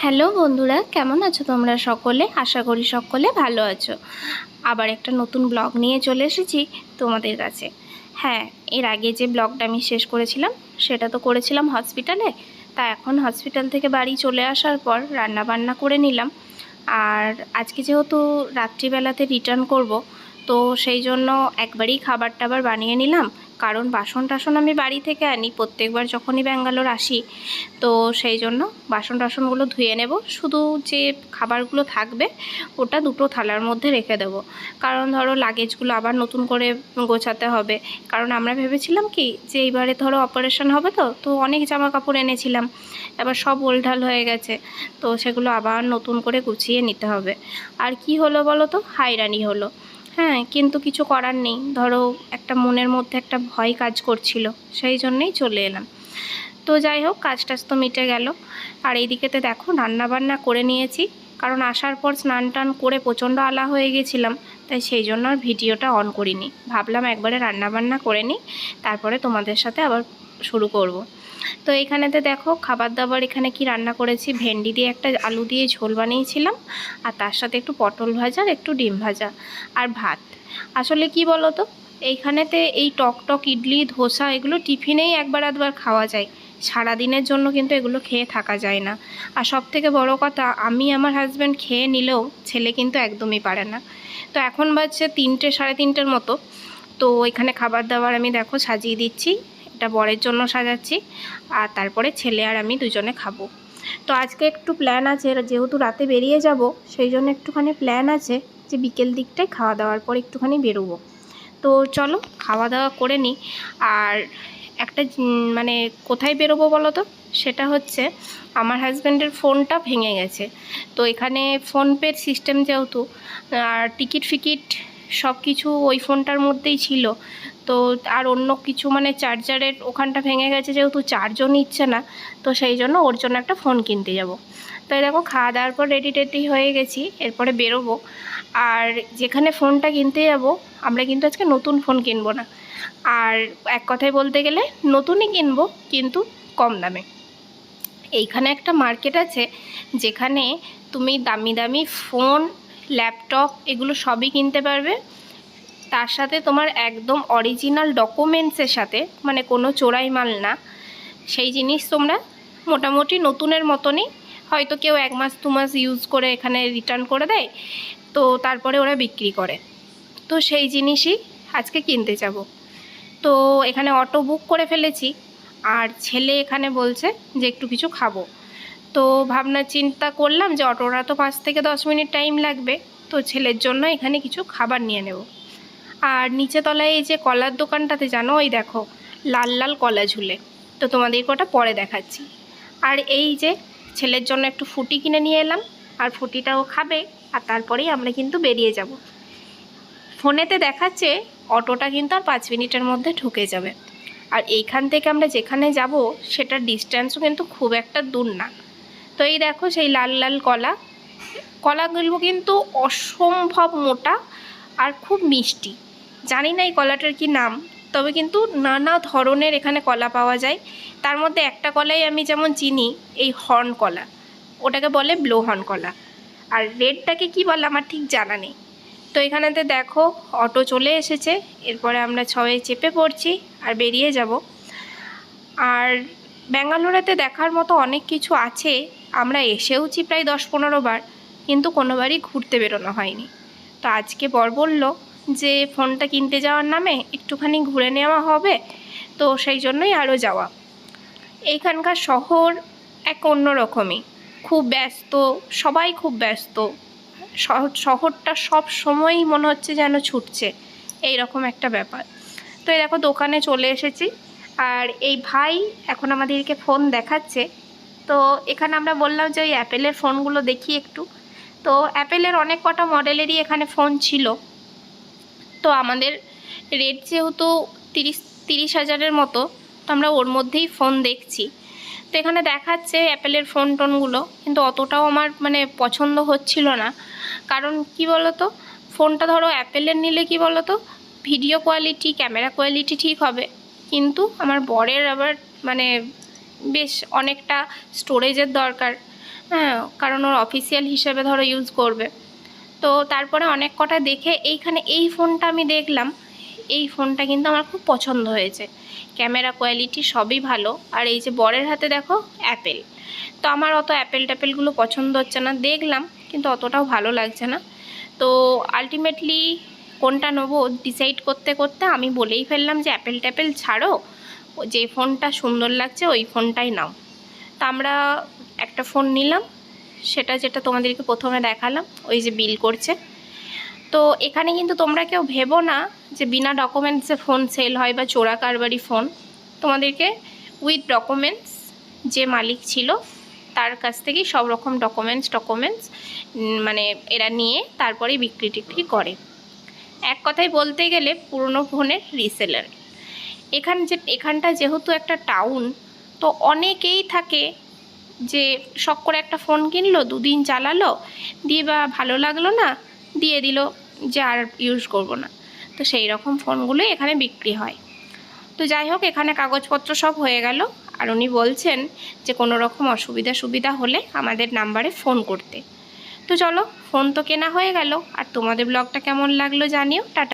Hello বন্ধুরা, কেমন আছো তোমরা সকলে? আশা করি সকলে ভালো আছো। আবার একটা নতুন ব্লগ নিয়ে চলে এসেছি তোমাদের কাছে। হ্যাঁ এর আগে যে ব্লগটা আমি শেষ করেছিলাম, সেটা তো করেছিলাম হসপিটালে। তা এখন হসপিটাল থেকে বাড়ি চলে আসার পর রান্না বান্না করে নিলাম। আর আজকে যেহেতু রাত্রিবেলাতে রিটার্ন করব তো সেই জন্য একবারেই খাবার টাবার বানিয়ে নিলাম। কারণ বাসন টাসন আমি বাড়ি থেকে আনি, প্রত্যেকবার যখনই ব্যাঙ্গালোর আসি। তো সেই জন্য বাসন টাসনগুলো ধুয়ে নেব। শুধু যে খাবারগুলো থাকবে, ওটা দুটো থালার মধ্যে রেখে দেবো। কারণ ধরো লাগেজগুলো আবার নতুন করে গোছাতে হবে। কারণ আমরা ভেবেছিলাম কি, যে এইবারে ধরো অপারেশন হবে তো তো অনেক জামা কাপড় এনেছিলাম। এবার সব ওলঢাল হয়ে গেছে। তো সেগুলো আবার নতুন করে গুছিয়ে নিতে হবে। আর কি হলো বলো তো? হাইরানি হলো। হ্যাঁ কিন্তু কিছু করার নেই। ধরো, একটা মনের মধ্যে একটা ভয় কাজ করছিল, সেই জন্যেই চলে এলাম। তো যাই হোক কাজ টাজ তো মিটে গেল। আর এইদিকেতে দেখো, রান্নাবান্না করে নিয়েছি। কারণ আসার পর স্নান টান করে প্রচণ্ড আলা হয়ে গেছিলাম, তাই সেই জন্য আর ভিডিওটা অন করিনি। ভাবলাম একবারে রান্নাবান্না করে নিই, তারপরে তোমাদের সাথে আবার শুরু করব। তো এইখানেতে দেখো খাবার দাবার এখানে কি রান্না করেছি? ভেন্ডি দিয়ে একটা আলু দিয়ে ঝোল বানিয়েছিলাম আর তার সাথে একটু পটল ভাজা একটু ডিম ভাজা আর ভাত। আসলে কি বলো তো এইখানেতে এই টক টক ইডলি, ধোসা এগুলো টিফিনেই একবার আধবার খাওয়া যায়। সারা দিনের জন্য কিন্তু এগুলো খেয়ে থাকা যায় না। আর সব থেকে বড় কথা, আমি আমার হাজব্যান্ড খেয়ে নিলেও ছেলে কিন্তু একদমই পারে না। তো এখন বাজছে তিনটে, সাড়ে তিনটের মতো। তো এখানে খাবার দাবার আমি দেখো সাজিয়ে দিচ্ছি। এটা বরের জন্য সাজাচ্ছি, আর তারপরে ছেলে আর আমি দুজনে খাব। তো আজকে একটু প্ল্যান আছে, যেহেতু রাতে বেরিয়ে যাব, সেই জন্য একটুখানি প্ল্যান আছে যে বিকেল দিকটায় খাওয়া দাওয়ার পর একটুখানি বেরোবো। তো চলো, খাওয়া দাওয়া করে নিই। আর একটা মানে কোথায় বেরোবো বলো তো সেটা হচ্ছে আমার হাজব্যান্ডের ফোনটা ভেঙে গেছে। তো এখানে ফোনপের সিস্টেম যেহেতু, আর টিকিট ফিকিট সব কিছু ওই ফোনটার মধ্যেই ছিল তো আর অন্য কিছু মানে চার্জারের ওখানটা ভেঙে গেছে যেহেতু চার্জও নিচ্ছে না, তো সেই জন্য ওর জন্য একটা ফোন কিনতে যাব। তো এই দেখো খাওয়া দাওয়ার পর রেডি টেডি হয়ে গেছি, এরপরে বেরোবো। আর যেখানে ফোনটা কিনতে যাব, আমরা কিন্তু আজকে নতুন ফোন কিনবো না। আর এক কথায় বলতে গেলে নতুনই কিনবো, কিন্তু কম দামে। এইখানে একটা মার্কেট আছে, যেখানে তুমি দামি দামি ফোন, ল্যাপটপ এগুলো সবই কিনতে পারবে। তার সাথে তোমার একদম অরিজিনাল ডকুমেন্টসের সাথে মানে কোনো চোরাই মাল না। সেই জিনিস তোমরা মোটামুটি নতুনের মতনই, হয়তো কেউ এক মাস, দু মাস ইউজ করে এখানে রিটার্ন করে দেয়, তো তারপরে ওরা বিক্রি করে। তো সেই জিনিসই আজকে কিনতে যাব। তো এখানে অটো বুক করে ফেলেছি, আর ছেলে এখানে বলছে যে একটু কিছু খাব। তো ভাবনা চিন্তা করলাম যে অটোরা তো পাঁচ থেকে দশ মিনিট টাইম লাগবে, তো ছেলের জন্য এখানে কিছু খাবার নিয়ে নেব। আর নিচে তলায় এই যে কলার দোকানটাতে জানো, ওই দেখো, লাল লাল কলা ঝুলে। তো তোমাদেরকে ওটা পরে দেখাচ্ছি। আর এই যে ছেলের জন্য একটু ফুটি কিনে নিয়ে এলাম, আর ফুটিটাও খাবে, আর তারপরেই আমরা কিন্তু বেরিয়ে যাব। ফোনেতে দেখাচ্ছে, অটোটা কিন্তু আর পাঁচ মিনিটের মধ্যে ঢুকে যাবে। আর এইখান থেকে আমরা যেখানে যাব, সেটার ডিস্ট্যান্সও কিন্তু খুব একটা দূর না। তো এই দেখো সেই লাল লাল কলা। কলাগুলো কিন্তু অসম্ভব মোটা আর খুব মিষ্টি। জানি না এই কলাটার কি নাম, তবে কিন্তু নানা ধরনের এখানে কলা পাওয়া যায়। তার মধ্যে একটা কলাই আমি যেমন চিনি, এই হর্ন কলা, ওটাকে বলে ব্লো হর্ন কলা। আর রেডটাকে কি বলে আমার ঠিক জানা নেই। তো এখানেতে দেখো, অটো চলে এসেছে, এরপরে আমরা ছয়ে চেপে পড়ছি আর বেরিয়ে যাব। আর ব্যাঙ্গালোরেতে দেখার মতো অনেক কিছু আছে, আমরা এসেওছি প্রায় দশ পনেরো বার, কিন্তু কোনোবারই ঘুরতে বেরোনো হয়নি। তো আজকে বর বলল যে ফোনটা কিনতে যাওয়ার নামে একটুখানি ঘুরে নেওয়া হবে, তো সেই জন্যই আরও যাওয়া। এইখানকার শহর এক অন্য রকমই। খুব ব্যস্ত, সবাই খুব ব্যস্ত। শহরটা সব সময়ই মনে হচ্ছে যেন ছুটছে। এই রকম একটা ব্যাপার। তো এই দেখো দোকানে চলে এসেছি। আর এই ভাই এখন আমাদেরকে ফোন দেখাচ্ছে। তো এখানে আমরা বললাম যে ওই অ্যাপেলের ফোনগুলো দেখি একটু। তো অ্যাপেলের অনেক কটা মডেলেরই এখানে ফোন ছিল। তো আমাদের রেট যেহেতু তিরিশ তিরিশ হাজারের মতো, তো আমরা ওর মধ্যেই ফোন দেখছি। তো এখানে দেখাচ্ছে অ্যাপেলের ফোন টোনগুলো কিন্তু অতটাও আমার মানে পছন্দ হচ্ছিল না। কারণ কি বলতো ফোনটা ধরো অ্যাপেলের নিলে কি বলতো ভিডিও কোয়ালিটি ক্যামেরা কোয়ালিটি ঠিক হবে। কিন্তু আমার বরের আবার মানে বেশ অনেকটা স্টোরেজের দরকার। হ্যাঁ কারণ ওর অফিসিয়াল হিসেবে ধরো ইউজ করবে। তো তারপরে অনেক কটা দেখে এইখানে এই ফোনটা আমি দেখলাম। এই ফোনটা কিন্তু আমার খুব পছন্দ হয়েছে। ক্যামেরা কোয়ালিটি সবই ভালো। আর এই যে বরের হাতে দেখো, অ্যাপেল। তো আমার অত অ্যাপেল ট্যাপেলগুলো পছন্দ হচ্ছে না। দেখলাম, কিন্তু অতটাও ভালো লাগছে না। তো আলটিমেটলি কোনটা নেব ডিসাইড করতে করতে আমি বলেই ফেললাম যে অ্যাপেল ট্যাপেল ছাড়ো। যে ফোনটা সুন্দর লাগছে, ওই ফোনটাই নাও। তা আমরা একটা ফোন নিলাম। সেটা যেটা তোমাদেরকে প্রথমে দেখালাম, ওই যে বিল করছে। তো এখানে কিন্তু তোমরা কেউ ভেবো না যে বিনা ডকুমেন্টসে ফোন সেল হয় বা চোরা কারবারি ফোন তোমাদেরকে উইথ ডকুমেন্টস যে মালিক ছিল, তার কাছ থেকেই সব রকম ডকুমেন্টস ডকুমেন্টস মানে এরা নিয়ে তারপরেই বিক্রি টিক্রি করে। এক কথায় বলতে গেলে পুরনো ফোনের রিসেলার এখান যে, এখানটা যেহেতু একটা টাউন তো অনেকেই থাকে যে শখ করে একটা ফোন কিনলো, দুদিন চালালো, দিয়ে বা ভালো লাগল না, দিয়ে দিল যে আর ইউজ করব না। তো সেই রকম ফোনগুলোই এখানে বিক্রি হয়। তো যাই হোক, এখানে কাগজপত্র সব হয়ে গেল। আর উনি বলছেন যে কোনো রকম অসুবিধা সুবিধা হলে আমাদের নাম্বারে ফোন করতে। তো চলো, ফোন তো কেনা হয়ে গেল। আর তোমাদের ব্লগটা কেমন লাগল জানিও। টাটা।